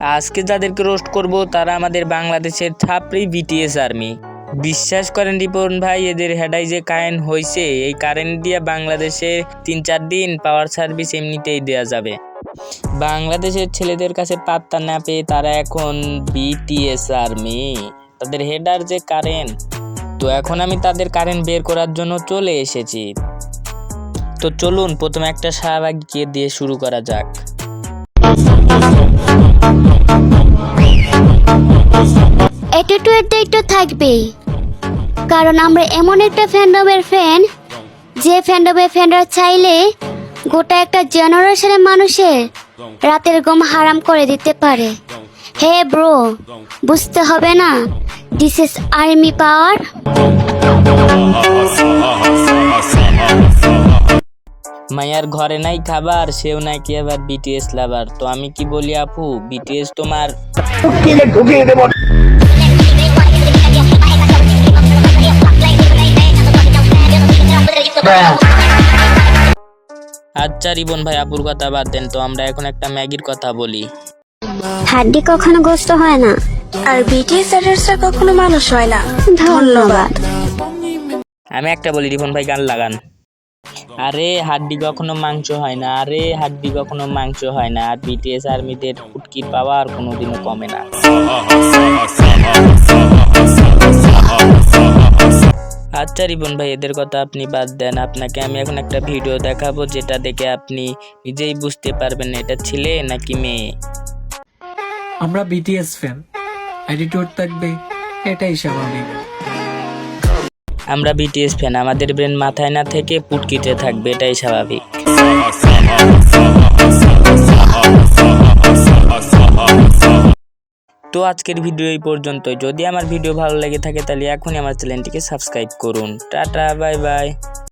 আজকে যাদেরকে রোস্ট করব, তারা আমাদের বাংলাদেশের ছাপড়ি বিটিএস আর্মি বিশ্বাস করেন রিপন ভাই, এদের হেডাই যে কারেন্ট হয়েছে এই কারেন্ট দিয়ে বাংলাদেশে তিন চার দিন পাওয়ার সার্ভিস এমনিতেই দেওয়া যাবে। বাংলাদেশের ছেলেদের কাছে পাত্তা না পেয়ে তারা এখন বিটিএস আর্মি তাদের হেডার যে কারেন্ট, তো এখন আমি তাদের কারেন্ট বের করার জন্য চলে এসেছি। তো চলুন, প্রথমে একটা শাহবাগকে দিয়ে শুরু করা যাক। অ্যাটিটিউড দায়িত্ব থাকবেই। কারণ আমরা এমন একটা ফ্যান্ডমের ফ্যান যে ফ্যান্ডমের ফ্যানরা চাইলে গোটা একটা জেনারেশনের মানুষের রাতের ঘুম হারাম করে দিতে পারে। হে ব্রো বুঝতে হবে না? দিস ইজ আর্মি পাওয়ার মায়ার ঘরে নাই খাবার সেও নাকি আবার বিটিএস লাভার তো আমি কি বলি আপু বিটিএস তোমার আচ্ছা রিবন ভাই আপুর কথা বাদ দেন তো আমরা এখন একটা ম্যাগির কথা বলি। হাড্ডি কখনো গোস্ত হয় না আর বিটিএস রাইডার্সরা কখনো মানুষ হয় না। ধন্যবাদ। আমি একটা বলি রিবন ভাই গান লাগান। আরে হাড্ডি কখনো মাংস হয় না আরে হাড্ডি কখনো মাংস হয় না আর বিটিএস আর্মিদের ফুটকির পাওয়ার কোনোদিনও কমে না। আচ্ছা রিবন ভাই এদের কথা আপনি বাদ দেন। আপনাকে আমি এখন একটা ভিডিও দেখাবো যেটা দেখে আপনি নিজেই বুঝতে পারবেন এটা ছেলে নাকি মেয়ে? আমরা বিটিএস ফ্যান অ্যাটিটিউড থাকবে এটাই স্বাভাবিক। আমরা বিটিএস ফ্যান আমাদের ব্রেন মাথায় না থেকে পুটকিতে থাকবে এটাই স্বাভাবিক। তো আজকের ভিডিও এই পর্যন্ত যদি আমার ভিডিও ভালো লেগে থাকে তাহলে এখনই আমার চ্যানেলটিকে সাবস্ক্রাইব করুন। Tata, bye bye.